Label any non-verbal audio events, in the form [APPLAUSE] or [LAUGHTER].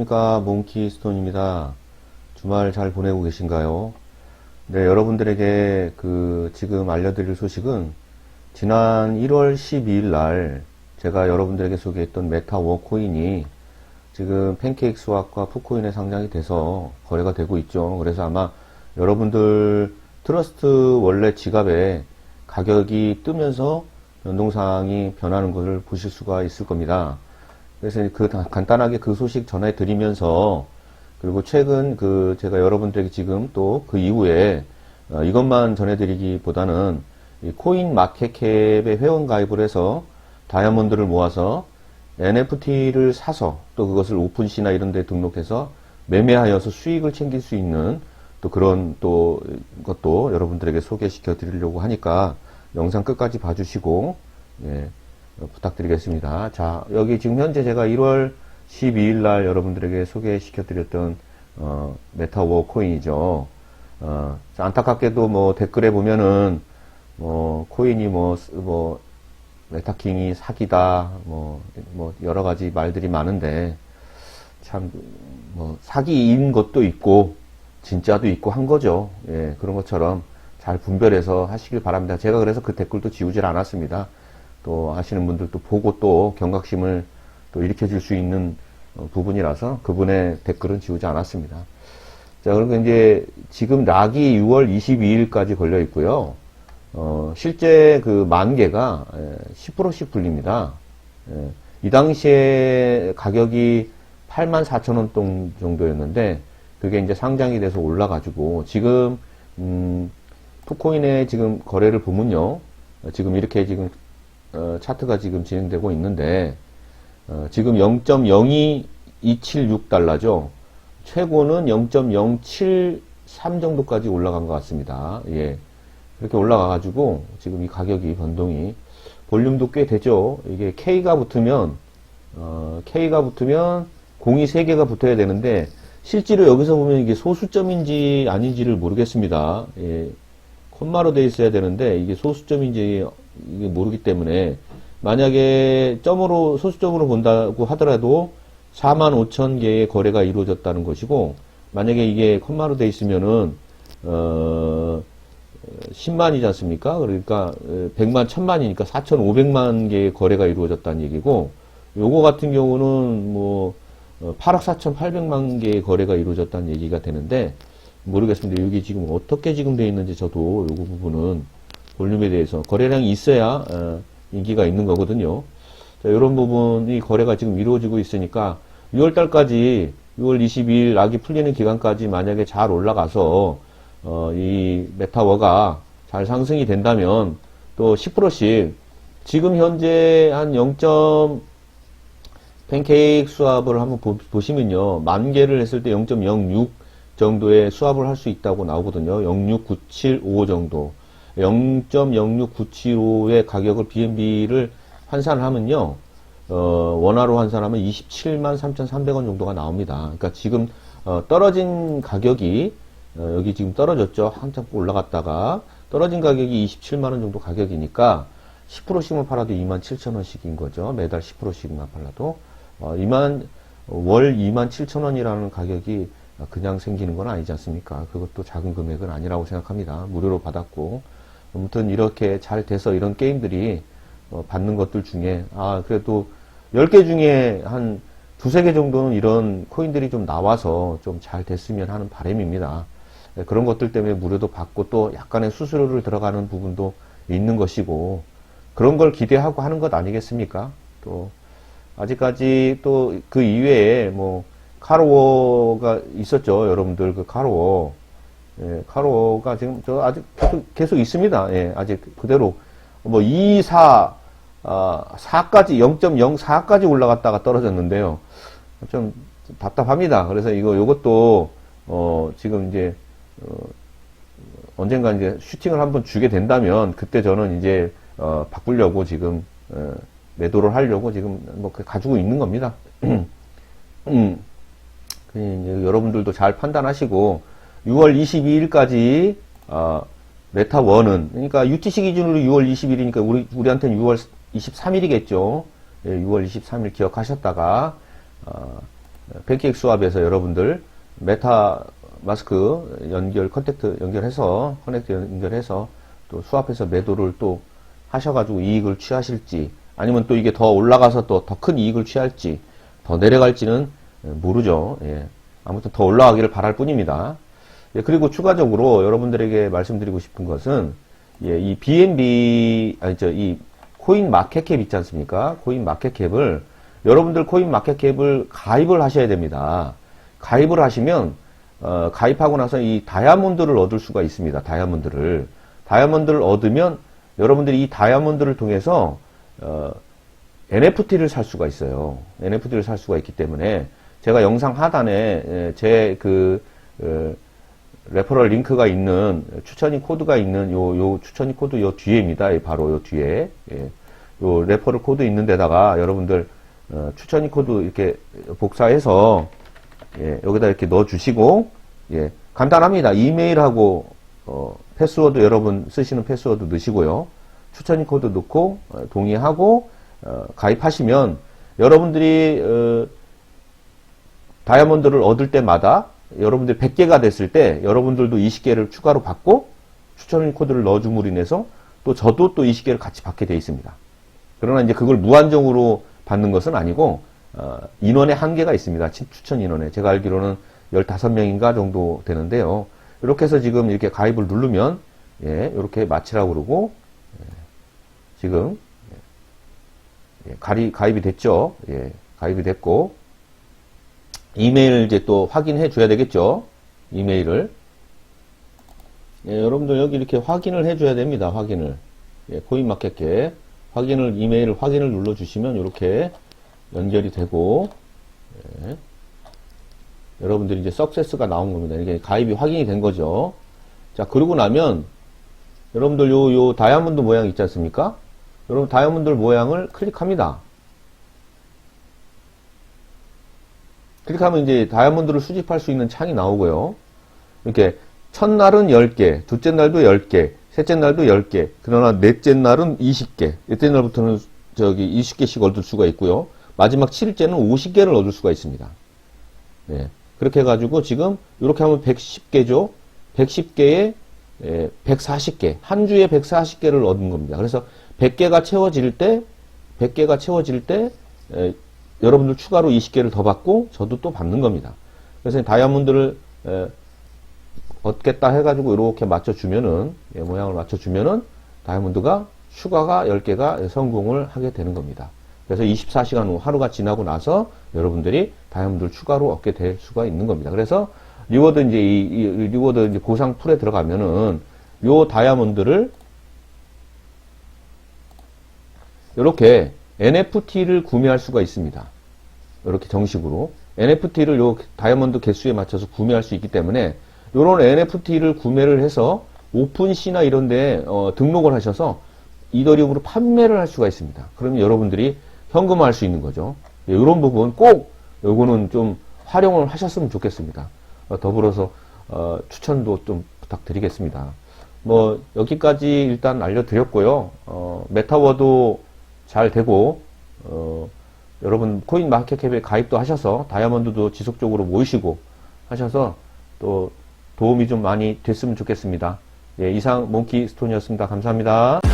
안녕하십니까 몽키스톤입니다. 주말 잘 보내고 계신가요? 네, 여러분들에게 그 지금 알려드릴 소식은 지난 1월 12일 날 제가 여러분들에게 소개했던 메타 워코인이 지금 팬케이크 스왑과 푸코인에 상장이 돼서 거래가 되고 있죠. 그래서 아마 여러분들 트러스트 원래 지갑에 가격이 뜨면서 연동상이 변하는 것을 보실 수가 있을 겁니다. 그래서 그 다- 간단하게 그 소식 전해 드리면서 그리고 최근 그 제가 여러분들에게 지금 또 그 이후에 어, 이것만 전해드리기보다는 이 코인 마켓캡에 회원 가입을 해서 다이아몬드를 모아서 NFT를 사서 또 그것을 오픈시나 이런 데 등록해서 매매하여서 수익을 챙길 수 있는 또 그런 또 것도 여러분들에게 소개시켜 드리려고 하니까 영상 끝까지 봐주시고 예, 어, 부탁드리겠습니다. 자, 여기 지금 현재 제가 1월 12일 날 여러분들에게 소개시켜 드렸던 어, 메타워 코인이죠. 어, 자, 안타깝게도 뭐 댓글에 보면은 뭐 코인이 뭐, 쓰- 뭐 메타킹이 사기다 뭐, 뭐 여러 가지 말들이 많은데 참 뭐 사기인 것도 있고 진짜도 있고 한 거죠. 예, 그런 것처럼 잘 분별해서 하시길 바랍니다. 제가 그래서 그 댓글도 지우질 않았습니다. 또 하시는 분들도 보고 또 경각심을 또 일으켜줄 수 있는 어, 부분이라서 그분의 댓글은 지우지 않았습니다. 자, 그리고 이제 지금 락이 6월 22일까지 걸려 있고요. 어, 실제 그 만 개가 예, 10%씩 불립니다. 예, 이 당시에 가격이 8만 4천 원 동- 정도였는데 그게 이제 상장이 돼서 올라가지고 지금 음, 투코인의 지금 거래를 보면요. 어, 지금 이렇게 지금 어, 차트가 지금 진행되고 있는데 어, 지금 0.02276달러죠. 최고는 0.073 정도까지 올라간 것 같습니다. 예. 그렇게 올라가가지고 지금 이 가격이 변동이 볼륨도 꽤 되죠. 이게 K가 붙으면 어, K가 붙으면 공이 3개가 붙어야 되는데 실제로 여기서 보면 이게 소수점인지 아닌지를 모르겠습니다. 예. 콤마로 돼 있어야 되는데 이게 소수점인지 이게 모르기 때문에 만약에 점으로 소수점으로 본다고 하더라도 4만 5천 개의 거래가 이루어졌다는 것이고 만약에 이게 콤마로 돼 있으면은 어 10만이지 않습니까? 그러니까 100만, 1000만이니까 4,500만 개의 거래가 이루어졌다는 얘기고 요거 같은 경우는 뭐 어, 8억 4,800만 개의 거래가 이루어졌다는 얘기가 되는데 모르겠습니다. 여기 지금 어떻게 지금 돼 있는지 저도 요거 부분은 볼륨에 대해서 거래량이 있어야 어, 인기가 있는 거거든요. 자, 이런 부분이 거래가 지금 이루어지고 있으니까 6월 달까지 6월 22일 락이 풀리는 기간까지 만약에 잘 올라가서 어, 이 메타워가 잘 상승이 된다면 또 10%씩 지금 현재 한 0. 팬케이크 수압을 한번 보, 보시면요. 만 개를 했을 때 0.06 정도의 수압을 할 수 있다고 나오거든요. 06975 정도. 0.06975의 가격을 BNB를 환산을 하면요. 어, 원화로 환산하면 27만 3,300원 정도가 나옵니다. 그러니까 지금 어, 떨어진 가격이 어, 여기 지금 떨어졌죠. 한참 올라갔다가 떨어진 가격이 27만 원 정도 가격이니까 10%씩만 팔아도 2만 7천 원씩인 거죠. 매달 10%씩만 팔아도 어, 2만 월 2만 7천 원이라는 가격이 그냥 생기는 건 아니지 않습니까? 그것도 작은 금액은 아니라고 생각합니다. 무료로 받았고 아무튼 이렇게 잘 돼서 이런 게임들이 어, 받는 것들 중에 아 그래도 10개 중에 한 두세 개 정도는 이런 코인들이 좀 나와서 좀 잘 됐으면 하는 바람입니다. 네, 그런 것들 때문에 무료도 받고 또 약간의 수수료를 들어가는 부분도 있는 것이고 그런 걸 기대하고 하는 것 아니겠습니까? 또 아직까지 또 그 이외에 뭐 카로워가 있었죠. 여러분들 그 카로워 예, 카로워가 지금 저 아직 계속, 계속 있습니다. 예, 아직 그대로 뭐 2, 4, 아, 4까지 0.04까지 올라갔다가 떨어졌는데요. 좀 답답합니다. 그래서 이거 요것도 어 지금 이제 어 언젠가 이제 슈팅을 한번 주게 된다면 그때 저는 이제 어 바꾸려고 지금 어 매도를 하려고 지금 뭐 가지고 있는 겁니다. [CLEARS THROAT] 음. 여러분들도 잘 판단하시고 6월 22일까지 어, 메타 1은 그러니까 UTC 기준으로 6월 20일이니까 우리 우리한테는 6월 23일이겠죠. 예, 6월 23일 기억하셨다가 어, 팬케이크 수압에서 여러분들 메타 마스크 연결 컨택트 연결해서 커넥트 연결해서 또 수압해서 매도를 또 하셔가지고 이익을 취하실지 아니면 또 이게 더 올라가서 또 더 큰 이익을 취할지 더 내려갈지는 모르죠. 예. 아무튼 더 올라가기를 바랄 뿐입니다. 예, 그리고 추가적으로 여러분들에게 말씀드리고 싶은 것은 예, 이 BNB 아니 저이 코인 마켓캡 있지 않습니까? 코인 마켓캡을 여러분들 코인 마켓캡을 가입을 하셔야 됩니다. 가입을 하시면 어, 가입하고 나서 이 다이아몬드를 얻을 수가 있습니다. 다이아몬드를 다이아몬드를 얻으면 여러분들이 이 다이아몬드를 통해서 어, NFT를 살 수가 있어요. NFT를 살 수가 있기 때문에 제가 영상 하단에 제그 어, 레퍼럴 링크가 있는 추천이 코드가 있는 요, 요 추천이 코드 요 뒤에입니다. 바로 요 뒤에 예. 요 레퍼럴 코드 있는 데다가 여러분들 어, 추천이 코드 이렇게 복사해서 예, 여기다 이렇게 넣어 주시고 예, 간단합니다. 이메일하고 어, 패스워드 여러분 쓰시는 패스워드 넣으시고요. 추천이 코드 넣고 어, 동의하고 어, 가입하시면 여러분들이 어, 다이아몬드를 얻을 때마다 여러분들 100개가 됐을 때 여러분들도 20개를 추가로 받고 추천 코드를 넣어줌으로 인해서 또 저도 또 20개를 같이 받게 되어 있습니다. 그러나 이제 그걸 무한정으로 받는 것은 아니고 어, 인원의 한계가 있습니다. 추천 인원에 제가 알기로는 15명인가 정도 되는데요. 이렇게 해서 지금 이렇게 가입을 누르면 예, 이렇게 마치라고 그러고 예, 지금 예, 가리, 가입이 됐죠. 예, 가입이 됐고 이메일 이제 또 확인해 줘야 되겠죠. 이메일을. 예, 여러분들 여기 이렇게 확인을 해 줘야 됩니다. 확인을. 예, 코인마켓게 확인을, 이메일 확인을 눌러 주시면 이렇게 연결이 되고, 예, 여러분들이 이제 석세스가 나온 겁니다. 이게 가입이 확인이 된 거죠. 자, 그러고 나면 여러분들 요, 요 다이아몬드 모양 있지 않습니까? 여러분 다이아몬드 모양을 클릭합니다. 클릭하면 이제 다이아몬드를 수집할 수 있는 창이 나오고요. 이렇게 첫날은 10개, 둘째 날도 10개, 셋째 날도 10개, 그러나 넷째 날은 20개, 넷째 날부터는 저기 20개씩 얻을 수가 있고요. 마지막 7일째는 50개를 얻을 수가 있습니다. 네. 그렇게 해가지고 지금 이렇게 하면 110개죠. 110개에 140개, 한 주에 140개를 얻은 겁니다. 그래서 100개가 채워질 때, 100개가 채워질 때, 에, 여러분들 추가로 20개를 더 받고 저도 또 받는 겁니다. 그래서 다이아몬드를 에, 얻겠다 해가지고 이렇게 맞춰주면은 예, 모양을 맞춰주면은 다이아몬드가 추가가 10개가 성공을 하게 되는 겁니다. 그래서 24시간 후 하루가 지나고 나서 여러분들이 다이아몬드를 추가로 얻게 될 수가 있는 겁니다. 그래서 리워드 이제 이, 이 리워드 이제 보상 풀에 들어가면은 요 다이아몬드를 이렇게 NFT를 구매할 수가 있습니다. 이렇게 정식으로 NFT를 요 다이아몬드 개수에 맞춰서 구매할 수 있기 때문에 이런 NFT를 구매를 해서 오픈시나 이런 데 어, 등록을 하셔서 이더리움으로 판매를 할 수가 있습니다. 그러면 여러분들이 현금화할 수 있는 거죠. 이런 예, 부분 꼭 요거는 좀 활용을 하셨으면 좋겠습니다. 어, 더불어서 어, 추천도 좀 부탁드리겠습니다. 뭐 여기까지 일단 알려드렸고요. 어, 메타워도 잘 되고 어, 여러분 코인 마켓캡에 가입도 하셔서 다이아몬드도 지속적으로 모이시고 하셔서 또 도움이 좀 많이 됐으면 좋겠습니다. 예, 이상 몽키 스톤이었습니다. 감사합니다.